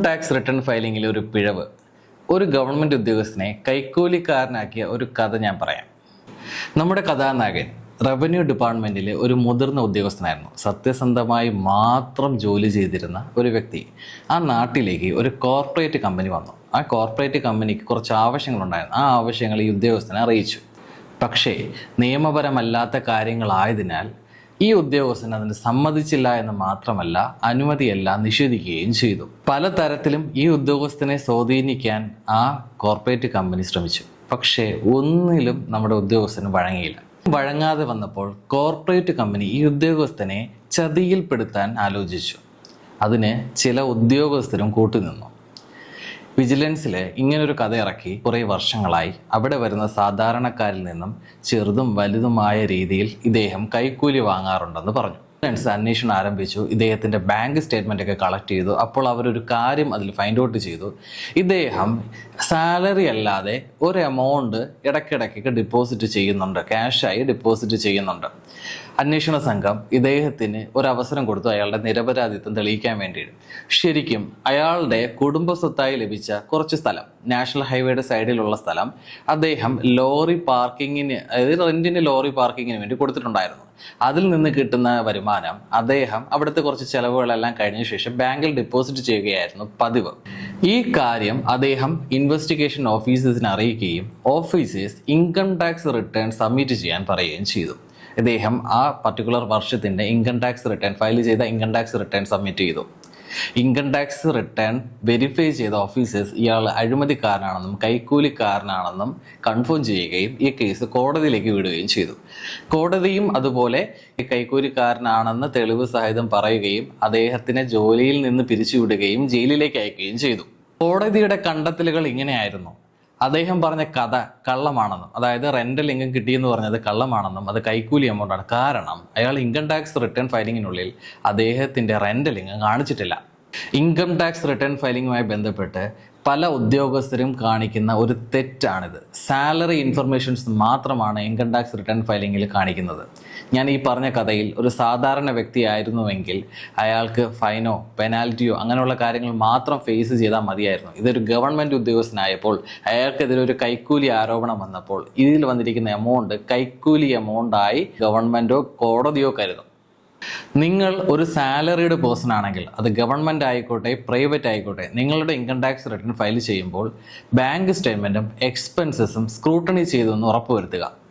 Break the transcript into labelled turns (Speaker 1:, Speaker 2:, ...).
Speaker 1: Tax return ഫയലിംഗിലെ ഒരു പിഴവ്. ഒരു ഗവൺമെന്റ് ഉദ്യോഗസ്ഥനെ കൈക്കൂലിക്കാരനാക്കിയ ഒരു കഥ ഞാൻ പറയാം. നമ്മുടെ കഥാനായകൻ റവന്യൂ ഡിപ്പാർട്ട്മെന്റിലെ ഒരു മുതിർന്ന ഉദ്യോഗസ്ഥനായിരുന്നു. സത്യസന്ധമായി മാത്രം ജോലി ചെയ്തിരുന്ന ഒരു വ്യക്തി. ആ നാട്ടിലേക്ക് ഒരു കോർപ്പറേറ്റ് കമ്പനി വന്നു. ആ കോർപ്പറേറ്റ് കമ്പനിക്ക് കുറച്ച് ആവശ്യങ്ങളുണ്ടായിരുന്നു. ആ ആവശ്യങ്ങൾ ഈ ഉദ്യോഗസ്ഥനെ അറിയിച്ചു. പക്ഷേ നിയമപരമല്ലാത്ത കാര്യങ്ങളായതിനാൽ ഈ ഉദ്യോഗസ്ഥൻ അതിന് സമ്മതിച്ചില്ല എന്ന് മാത്രമല്ല അനുമതിയല്ല നിഷേധിക്കുകയും ചെയ്തു. പലതരത്തിലും ഈ ഉദ്യോഗസ്ഥനെ സ്വാധീനിക്കാൻ ആ കോർപ്പറേറ്റ് കമ്പനി ശ്രമിച്ചു. പക്ഷേ ഒന്നിലും നമ്മുടെ ഉദ്യോഗസ്ഥന് വഴങ്ങിയില്ല. വഴങ്ങാതെ വന്നപ്പോൾ കോർപ്പറേറ്റ് കമ്പനി ഈ ഉദ്യോഗസ്ഥനെ ചതിയിൽപ്പെടുത്താൻ ആലോചിച്ചു. അതിന് ചില ഉദ്യോഗസ്ഥരും കൂട്ടുനിന്നു. വിജിലൻസിൽ ഇങ്ങനൊരു കഥ ഇറക്കി കുറേ വർഷങ്ങളായി അവിടെ വരുന്ന സാധാരണക്കാരിൽ നിന്നും ചെറുതും വലുതുമായ രീതിയിൽ ഇദ്ദേഹം കൈക്കൂലി വാങ്ങാറുണ്ടെന്ന് പറഞ്ഞു. വിജിലൻസ് അന്വേഷണം ആരംഭിച്ചു. ഇദ്ദേഹത്തിന്റെ ബാങ്ക് സ്റ്റേറ്റ്മെന്റ് ഒക്കെ കളക്ട് ചെയ്തു. അപ്പോൾ അവരൊരു കാര്യം അതിൽ ഫൈൻഡ് ഔട്ട് ചെയ്തു. ഇദ്ദേഹം സാലറി അല്ലാതെ ഒരു എമൗണ്ട് ഇടയ്ക്കിടയ്ക്കൊക്കെ ഡിപ്പോസിറ്റ് ചെയ്യുന്നുണ്ട്. ക്യാഷായി ഡിപ്പോസിറ്റ് ചെയ്യുന്നുണ്ട്. അന്വേഷണ സംഘം ഇദ്ദേഹത്തിന് ഒരു അവസരം കൊടുത്തു. അയാളുടെ നിരപരാധിത്വം തെളിയിക്കാൻ വേണ്ടിയിട്ട്. ശരിക്കും അയാളുടെ കുടുംബ സ്വത്തായി ലഭിച്ച കുറച്ച് സ്ഥലം നാഷണൽ ഹൈവേയുടെ സൈഡിലുള്ള സ്ഥലം അദ്ദേഹം ലോറി പാർക്കിങ്ങിന് അതായത് റെന്റിന് ലോറി പാർക്കിങ്ങിന് വേണ്ടി കൊടുത്തിട്ടുണ്ടായിരുന്നു. അതിൽ നിന്ന് കിട്ടുന്ന വരുമാനം അദ്ദേഹം അവിടുത്തെ കുറച്ച് ചെലവുകളെല്ലാം കഴിഞ്ഞ ശേഷം ബാങ്കിൽ ഡെപ്പോസിറ്റ് ചെയ്യുകയായിരുന്നു പതിവ്. ഈ കാര്യം അദ്ദേഹം ഇൻവെസ്റ്റിഗേഷൻ ഓഫീസേഴ്സിനെ അറിയിക്കുകയും officers income tax return submit ചെയ്യാൻ പറയുകയും ചെയ്തു. ഇദ്ദേഹം ആ പർട്ടിക്കുലർ വർഷത്തിന്റെ ഇൻകം ടാക്സ് റിട്ടേൺ ഫയൽ ചെയ്ത ഇൻകം ടാക്സ് റിട്ടേൺ സബ്മിറ്റ് ചെയ്തു. ഇൻകം ടാക്സ് റിട്ടേൺ വെരിഫൈ ചെയ്ത ഓഫീസേഴ്സ് ഇയാൾ അഴിമതിക്കാരനാണെന്നും കൈക്കൂലിക്കാരനാണെന്നും കൺഫേം ചെയ്യുകയും ഈ കേസ് കോടതിയിലേക്ക് വിടുകയും ചെയ്തു. കോടതിയും അതുപോലെ കൈക്കൂലിക്കാരനാണെന്ന് തെളിവ് സഹിതം പറയുകയും അദ്ദേഹത്തിനെ ജോലിയിൽ നിന്ന് പിരിച്ചുവിടുകയും ജയിലിലേക്ക് അയക്കുകയും ചെയ്തു. കോടതിയുടെ കണ്ടെത്തലുകൾ ഇങ്ങനെയായിരുന്നു. അദ്ദേഹം പറഞ്ഞ കഥ കള്ളമാണെന്നും അതായത് റെന്റൽ ഇൻകം കിട്ടിയെന്ന് പറഞ്ഞത് കള്ളമാണെന്നും അത് കൈക്കൂലി എമൗണ്ടാണ് കാരണം അയാൾ ഇൻകം ടാക്സ് റിട്ടേൺ ഫയലിങ്ങിനുള്ളിൽ അദ്ദേഹത്തിന്റെ റെന്റൽ ഇൻകം കാണിച്ചിട്ടില്ല. ഇൻകം ടാക്സ് റിട്ടേൺ ഫയലിംഗുമായി ബന്ധപ്പെട്ട് പല ഉദ്യോഗസ്ഥരും കാണിക്കുന്ന ഒരു തെറ്റാണിത്. സാലറി ഇൻഫർമേഷൻസ് മാത്രമാണ് ഇൻകം ടാക്സ് റിട്ടേൺ ഫയലിങ്ങിൽ കാണിക്കുന്നത്. ഞാൻ ഈ പറഞ്ഞ കഥയിൽ ഒരു സാധാരണ വ്യക്തിയായിരുന്നുവെങ്കിൽ അയാൾക്ക് ഫൈനോ പെനാൽറ്റിയോ അങ്ങനെയുള്ള കാര്യങ്ങൾ മാത്രം ഫേസ് ചെയ്താൽ മതിയായിരുന്നു. ഇതൊരു ഗവൺമെന്റ് ഉദ്യോഗസ്ഥനായപ്പോൾ അയാൾക്കെതിരെ ഒരു കൈക്കൂലി ആരോപണം വന്നപ്പോൾ ഇതിൽ വന്നിരിക്കുന്ന എമൗണ്ട് കൈക്കൂലി എമൗണ്ടായി ഗവൺമെന്റോ കോടതിയോ കരുതും. നിങ്ങൾ ഒരു സാലറീഡ് പേഴ്സൺ ആണെങ്കിൽ അത് ഗവൺമെന്റ് ആയിക്കോട്ടെ പ്രൈവറ്റ് ആയിക്കോട്ടെ നിങ്ങളുടെ ഇൻകം ടാക്സ് റിട്ടേൺ ഫയൽ ചെയ്യുമ്പോൾ ബാങ്ക് സ്റ്റേറ്റ്മെന്റും എക്സ്പെൻസസും സ്ക്രൂട്ടണി ചെയ്തെന്ന് ഉറപ്പുവരുത്തുക.